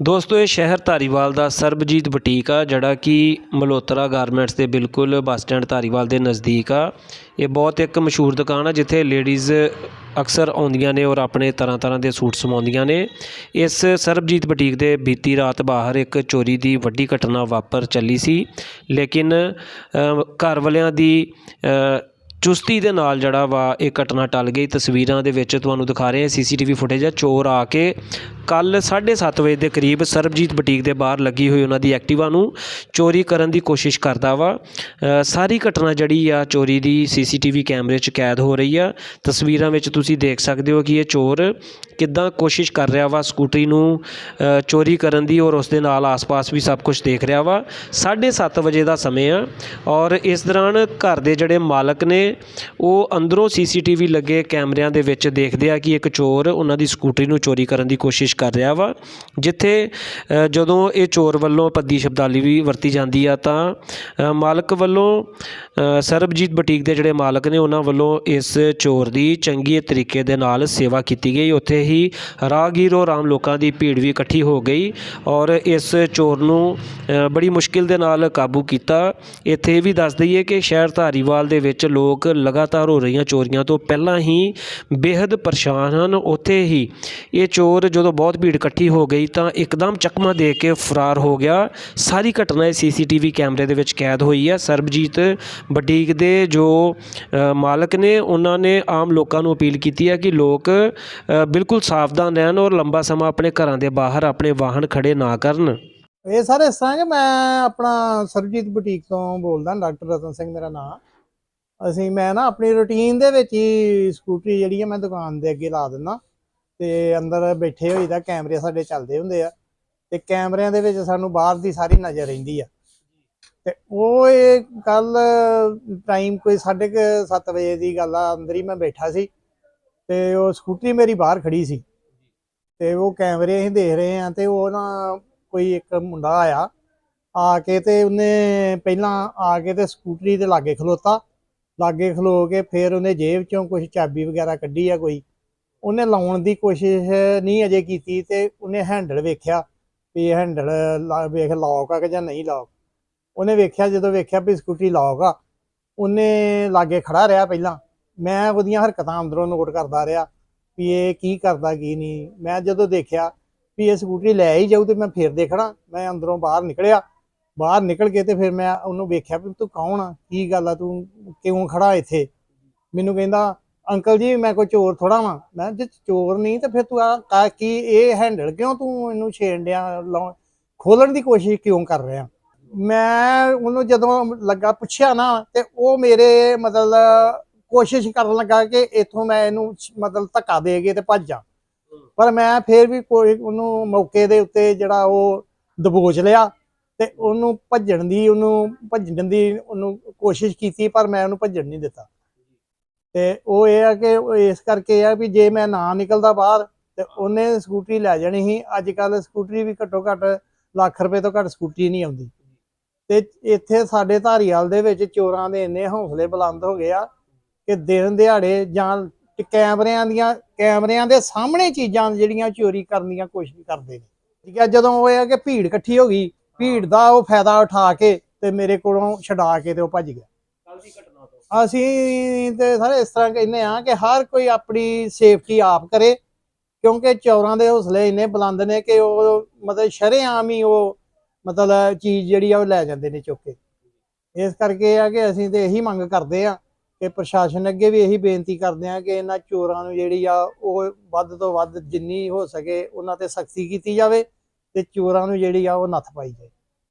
ਦੋਸਤੋ, ਇਹ ਸ਼ਹਿਰ ਧਾਰੀਵਾਲ ਦਾ ਸਰਬਜੀਤ ਬੁਟੀਕ ਆ, ਜਿਹੜਾ ਕਿ ਮਲਹੋਤਰਾ ਗਾਰਮੈਂਟਸ ਦੇ ਬਿਲਕੁਲ ਬੱਸ ਸਟੈਂਡ ਧਾਰੀਵਾਲ ਦੇ ਨਜ਼ਦੀਕ ਆ। ਇਹ ਬਹੁਤ ਇੱਕ ਮਸ਼ਹੂਰ ਦੁਕਾਨ ਆ, ਜਿੱਥੇ ਲੇਡੀਜ਼ ਅਕਸਰ ਆਉਂਦੀਆਂ ਨੇ ਔਰ ਆਪਣੇ ਤਰ੍ਹਾਂ ਤਰ੍ਹਾਂ ਦੇ ਸੂਟ ਸਮਾਉਂਦੀਆਂ ਨੇ। ਇਸ ਸਰਬਜੀਤ ਬੁਟੀਕ ਦੇ ਬੀਤੀ ਰਾਤ ਬਾਹਰ ਇੱਕ ਚੋਰੀ ਦੀ ਵੱਡੀ ਘਟਨਾ ਵਾਪਰ ਚੱਲੀ ਸੀ। ਲੇਕਿਨ ਘਰ ਵਾਲਿਆਂ ਦੀ ਚੁਸਤੀ ਦੇ ਨਾਲ ਜਿਹੜਾ ਵਾ ਇਹ ਘਟਨਾ ਟਲ ਗਈ। ਤਸਵੀਰਾਂ ਦੇ ਵਿੱਚ ਤੁਹਾਨੂੰ ਦਿਖਾ ਰਹੇ ਹਾਂ, ਸੀਸੀਟੀਵੀ ਫੁਟੇਜ ਆ। ਚੋਰ ਆ ਕੇ ਕੱਲ 7:30 ਵਜੇ ਦੇ ਕਰੀਬ ਸਰਬਜੀਤ ਬੁਟੀਕ ਦੇ ਬਾਹਰ ਲੱਗੀ ਹੋਈ ਉਹਨਾਂ ਦੀ ਐਕਟਿਵਾ ਨੂੰ ਚੋਰੀ ਕਰਨ ਦੀ ਕੋਸ਼ਿਸ਼ ਕਰਦਾ ਵਾ। ਸਾਰੀ ਘਟਨਾ ਜਿਹੜੀ ਆ ਚੋਰੀ ਦੀ ਸੀਸੀਟੀਵੀ ਕੈਮਰੇ 'ਚ ਕੈਦ ਹੋ ਰਹੀ ਆ। ਤਸਵੀਰਾਂ ਵਿੱਚ ਤੁਸੀਂ ਦੇਖ ਸਕਦੇ ਹੋ ਕਿ ਇਹ ਚੋਰ ਕਿੱਦਾਂ ਕੋਸ਼ਿਸ਼ ਕਰ ਰਿਹਾ ਵਾ ਸਕੂਟਰੀ ਨੂੰ ਚੋਰੀ ਕਰਨ ਦੀ ਔਰ ਉਸ ਦੇ ਨਾਲ ਆਸ-ਪਾਸ ਵੀ ਸਭ ਕੁਝ ਦੇਖ ਰਿਹਾ ਵਾ। 7:30 ਵਜੇ ਦਾ ਸਮੇਂ ਆ ਔਰ ਇਸ ਦੌਰਾਨ ਘਰ ਦੇ ਜਿਹੜੇ ਮਾਲਕ ਨੇ, ਉਹ ਅੰਦਰੋਂ ਸੀਸੀਟੀਵੀ ਲੱਗੇ ਕੈਮਰਿਆਂ ਦੇ ਵਿੱਚ ਦੇਖਦੇ ਆ ਕਿ ਇੱਕ ਚੋਰ ਉਹਨਾਂ ਦੀ ਸਕੂਟਰੀ ਨੂੰ ਚੋਰੀ ਕਰਨ ਦੀ ਕੋਸ਼ਿਸ਼ ਕਰ ਰਿਹਾ ਵਾ, ਜਿੱਥੇ ਜਦੋਂ ਇਹ ਚੋਰ ਵੱਲੋਂ ਭੱਦੀ ਸ਼ਬਦਾਲੀ ਵੀ ਵਰਤੀ ਜਾਂਦੀ ਆ, ਤਾਂ ਮਾਲਕ ਵੱਲੋਂ ਸਰਬਜੀਤ ਬੁਟੀਕ ਦੇ ਜਿਹੜੇ ਮਾਲਕ ਨੇ, ਉਹਨਾਂ ਵੱਲੋਂ ਇਸ ਚੋਰ ਦੀ ਚੰਗੀ ਤਰੀਕੇ ਦੇ ਨਾਲ ਸੇਵਾ ਕੀਤੀ ਗਈ। ਉੱਥੇ ਹੀ ਰਾਹਗੀਰ ਔਰ ਆਮ ਲੋਕਾਂ ਦੀ ਭੀੜ ਵੀ ਇਕੱਠੀ ਹੋ ਗਈ ਔਰ ਇਸ ਚੋਰ ਨੂੰ ਬੜੀ ਮੁਸ਼ਕਿਲ ਦੇ ਨਾਲ ਕਾਬੂ ਕੀਤਾ। ਇੱਥੇ ਇਹ ਵੀ ਦੱਸ ਦਈਏ ਕਿ ਸ਼ਹਿਰ ਧਾਰੀਵਾਲ ਦੇ ਵਿੱਚ ਲੋਕ ਲਗਾਤਾਰ ਹੋ ਰਹੀਆਂ ਚੋਰੀਆਂ ਤੋਂ ਪਹਿਲਾਂ ਹੀ ਬੇहद ਪਰੇਸ਼ਾਨ ਹਨ। ਉੱਥੇ ਹੀ ਇਹ ਚੋਰ ਜਦੋਂ ਬਹੁਤ ਬਹੁਤ ਭੀੜ ਇਕੱਠੀ ਹੋ ਗਈ ਤਾਂ ਇੱਕਦਮ ਚਕਮਾ ਦੇ ਕੇ ਫਰਾਰ ਹੋ ਗਿਆ। ਸਾਰੀ ਘਟਨਾ ਇਹ ਸੀਸੀਟੀਵੀ ਕੈਮਰੇ ਦੇ ਵਿੱਚ ਕੈਦ ਹੋਈ ਹੈ। ਸਰਬਜੀਤ ਬਟੀਕ ਦੇ ਜੋ ਮਾਲਕ ਨੇ, ਉਹਨਾਂ ਨੇ ਆਮ ਲੋਕਾਂ ਨੂੰ ਅਪੀਲ ਕੀਤੀ ਹੈ ਕਿ ਲੋਕ ਬਿਲਕੁਲ ਸਾਵਧਾਨ ਰਹਿਣ ਔਰ ਲੰਬਾ ਸਮਾਂ ਆਪਣੇ ਘਰਾਂ ਦੇ ਬਾਹਰ ਆਪਣੇ ਵਾਹਨ ਖੜੇ ਨਾ ਕਰਨ। ਇਹ ਸਾਰੇ ਇਸ ਤਰ੍ਹਾਂ ਕਿ ਮੈਂ ਆਪਣਾ ਸਰਬਜੀਤ ਬੁਟੀਕ ਤੋਂ ਬੋਲਦਾ, ਡਾਕਟਰ ਰਤਨ ਸਿੰਘ ਮੇਰਾ ਨਾਮ ਅਸੀਂ, ਮੈਂ ਨਾ ਆਪਣੀ ਰੁਟੀਨ ਦੇ ਵਿੱਚ ਹੀ ਸਕੂਟਰੀ ਜਿਹੜੀ ਆ ਮੈਂ ਦੁਕਾਨ ਦੇ ਅੱਗੇ ਲਾ ਦਿੰਦਾ। ਤੇ ਅੰਦਰ ਬੈਠੇ ਹੋਈ ਦਾ ਕੈਮਰੇ ਸਾਡੇ ਚੱਲਦੇ ਹੁੰਦੇ ਆ ਤੇ ਕੈਮਰਿਆਂ ਦੇ ਵਿੱਚ ਸਾਨੂੰ ਬਾਹਰ ਦੀ ਸਾਰੀ ਨਜ਼ਰ ਰਹਿੰਦੀ ਆ। ਤੇ ਉਹ ਇਹ ਕੱਲ ਟਾਈਮ ਕੋਈ 7:30 ਵਜੇ ਦੀ ਗੱਲ ਆ, ਅੰਦਰ ਹੀ ਮੈਂ ਬੈਠਾ ਸੀ ਤੇ ਉਹ ਸਕੂਟਰੀ ਮੇਰੀ ਬਾਹਰ ਖੜੀ ਸੀ। ਤੇ ਉਹ ਕੈਮਰੇ ਅਸੀਂ ਦੇਖ ਰਹੇ ਆ ਤੇ ਉਹ ਨਾ ਕੋਈ ਇੱਕ ਮੁੰਡਾ ਆਇਆ, ਆ ਕੇ ਤੇ ਉਹਨੇ ਪਹਿਲਾਂ ਆ ਕੇ ਤੇ ਸਕੂਟਰੀ ਦੇ ਲਾਗੇ ਖਲੋਤਾ। ਲਾਗੇ ਖਲੋ ਕੇ ਫਿਰ ਉਹਨੇ ਜੇਬ ਚੋਂ ਕੁਝ ਚਾਬੀ ਵਗੈਰਾ ਕੱਢੀ ਆ ਕੋਈ। ਉਹਨੇ ਲਾਉਣ ਦੀ ਕੋਸ਼ਿਸ਼ ਨਹੀਂ ਅਜੇ ਕੀਤੀ ਤੇ ਉਹਨੇ ਹੈਂਡਲ ਵੇਖਿਆ ਵੀ ਇਹ ਹੈਂਡਲ ਵੇਖ ਲੌਕ ਆ ਕਿ ਜਾਂ ਨਹੀਂ ਲੌਕ ਉਹਨੇ ਵੇਖਿਆ, ਜਦੋਂ ਵੇਖਿਆ ਵੀ ਸਕੂਟਰੀ ਲੌਕ ਆ, ਉਹਨੇ ਲਾਗੇ ਖੜਾ ਰਿਹਾ ਪਹਿਲਾਂ। ਮੈਂ ਉਹਦੀਆਂ ਹਰਕਤਾਂ ਅੰਦਰੋਂ ਨੋਟ ਕਰਦਾ ਰਿਹਾ ਵੀ ਇਹ ਕੀ ਕਰਦਾ, ਕੀ ਨਹੀਂ। ਮੈਂ ਜਦੋਂ ਦੇਖਿਆ ਵੀ ਇਹ ਸਕੂਟਰੀ ਲੈ ਹੀ ਜਾਊ ਤੇ ਮੈਂ ਫੇਰ ਦੇਖਣਾ। ਮੈਂ ਅੰਦਰੋਂ ਬਾਹਰ ਨਿਕਲਿਆ। ਬਾਹਰ ਨਿਕਲ ਕੇ ਤੇ ਫਿਰ ਮੈਂ ਉਹਨੂੰ ਵੇਖਿਆ ਵੀ ਤੂੰ ਕੌਣ ਆ? ਕੀ ਗੱਲ ਆ? ਤੂੰ ਕਿਉਂ ਖੜਾ ਇੱਥੇ? ਮੈਨੂੰ ਕਹਿੰਦਾ ਅੰਕਲ ਜੀ, ਮੈਂ ਕੋਈ ਚੋਰ ਥੋੜਾ ਵਾਂ। ਮੈਂ ਜੇ ਚੋਰ ਨਹੀਂ ਤੇ ਫਿਰ ਤੂੰ ਆ ਕਾ ਕੀ ਇਹ ਹੈਂਡਲ ਕਿਉਂ ਤੂੰ ਇਹਨੂੰ ਛੇੜ ਡਿਆ ਖੋਲਣ ਦੀ ਕੋਸ਼ਿਸ਼ ਕਿਉਂ ਕਰ ਰਿਹਾ? ਮੈਂ ਉਹਨੂੰ ਜਦੋਂ ਲੱਗਾ ਪੁੱਛਿਆ ਨਾ ਤੇ ਉਹ ਮੇਰੇ ਮਤਲਬ ਕੋਸ਼ਿਸ਼ ਕਰਨ ਲੱਗਾ ਕਿ ਇਥੋਂ ਮੈਂ ਇਹਨੂੰ ਮਤਲਬ ਧੱਕਾ ਦੇ ਕੇ ਤੇ ਭੱਜ ਜਾ। ਪਰ ਮੈਂ ਫੇਰ ਵੀ ਕੋਈ ਉਹਨੂੰ ਮੌਕੇ ਦੇ ਉੱਤੇ ਜਿਹੜਾ ਉਹ ਦਬੋਚ ਲਿਆ ਤੇ ਉਹਨੂੰ ਭੱਜਣ ਦੀ, ਉਹਨੂੰ ਭੱਜਣ ਦੀ ਉਹਨੂੰ ਕੋਸ਼ਿਸ਼ ਕੀਤੀ ਪਰ ਮੈਂ ਉਹਨੂੰ ਭੱਜਣ ਨਹੀਂ ਦਿੱਤਾ। ਤੇ ਉਹ ਇਹ ਆ ਕਿ ਇਸ ਕਰਕੇ ਆ ਵੀ ਜੇ ਮੈਂ ਨਾ ਨਿਕਲਦਾ ਬਾਹਰ, ਤੇ ਉਹਨੇ ਸਕੂਟਰੀ ਲੈ ਜਾਣੀ ਸੀ। ਅੱਜ ਕੱਲ ਸਕੂਟਰੀ ਵੀ ਘੱਟੋ ਘੱਟ ਲੱਖ ਰੁਪਏ ਤੋਂ ਘੱਟ ਸਕੂਟਰੀ ਨਹੀਂ ਆਉਂਦੀ। ਤੇ ਇੱਥੇ ਸਾਡੇ ਧਾਰੀਵਾਲ ਦੇ ਵਿੱਚ ਚੋਰਾਂ ਦੇ ਇੰਨੇ ਹੌਸਲੇ ਬੁਲੰਦ ਹੋ ਗਏ ਆ ਕਿ ਦਿਨ ਦਿਹਾੜੇ ਜਾਂ ਕੈਮਰਿਆਂ ਦੀਆਂ, ਕੈਮਰਿਆਂ ਦੇ ਸਾਹਮਣੇ ਚੀਜ਼ਾਂ ਜਿਹੜੀਆਂ ਚੋਰੀ ਕਰਨ ਦੀਆਂ ਕੋਸ਼ਿਸ਼ ਕਰਦੇ ਨੇ। ਠੀਕ ਹੈ ਜਦੋਂ ਉਹ ਇਹ ਆ ਕਿ ਭੀੜ ਇਕੱਠੀ ਹੋ ਗਈ, ਭੀੜ ਦਾ ਉਹ ਫਾਇਦਾ ਉਠਾ ਕੇ ਤੇ ਮੇਰੇ ਕੋਲੋਂ ਛਡਾ ਕੇ ਤੇ ਉਹ ਭੱਜ ਗਿਆ। ਅਸੀਂ ਤੇ ਸਾਰੇ ਇਸ ਤਰ੍ਹਾਂ ਕਹਿੰਦੇ ਆ ਕਿ ਹਰ ਕੋਈ ਆਪਣੀ ਸੇਫਟੀ ਆਪ ਕਰੇ, ਕਿਉਂਕਿ ਚੋਰਾਂ ਦੇ ਹੌਸਲੇ ਇੰਨੇ ਬੁਲੰਦ ਨੇ ਕਿ ਉਹ ਮਤਲਬ ਸ਼ਰੇਆਮ ਹੀ ਉਹ ਮਤਲਬ ਚੀਜ਼ ਜਿਹੜੀ ਆ ਉਹ ਲੈ ਜਾਂਦੇ ਨੇ ਚੁੱਕ ਕੇ। ਇਸ ਕਰਕੇ ਆ ਕਿ ਅਸੀਂ ਤੇ ਇਹੀ ਮੰਗ ਕਰਦੇ ਆ ਕਿ ਪ੍ਰਸ਼ਾਸਨ ਅੱਗੇ ਵੀ ਇਹੀ ਬੇਨਤੀ ਕਰਦੇ ਆ ਕਿ ਇਹਨਾਂ ਚੋਰਾਂ ਨੂੰ ਜਿਹੜੀ ਆ ਉਹ ਵੱਧ ਤੋਂ ਵੱਧ ਜਿੰਨੀ ਹੋ ਸਕੇ ਉਹਨਾਂ ਤੇ ਸਖਤੀ ਕੀਤੀ ਜਾਵੇ ਤੇ ਚੋਰਾਂ ਨੂੰ ਜਿਹੜੀ ਆ ਉਹ ਨੱਥ ਪਾਈ ਜਾਵੇ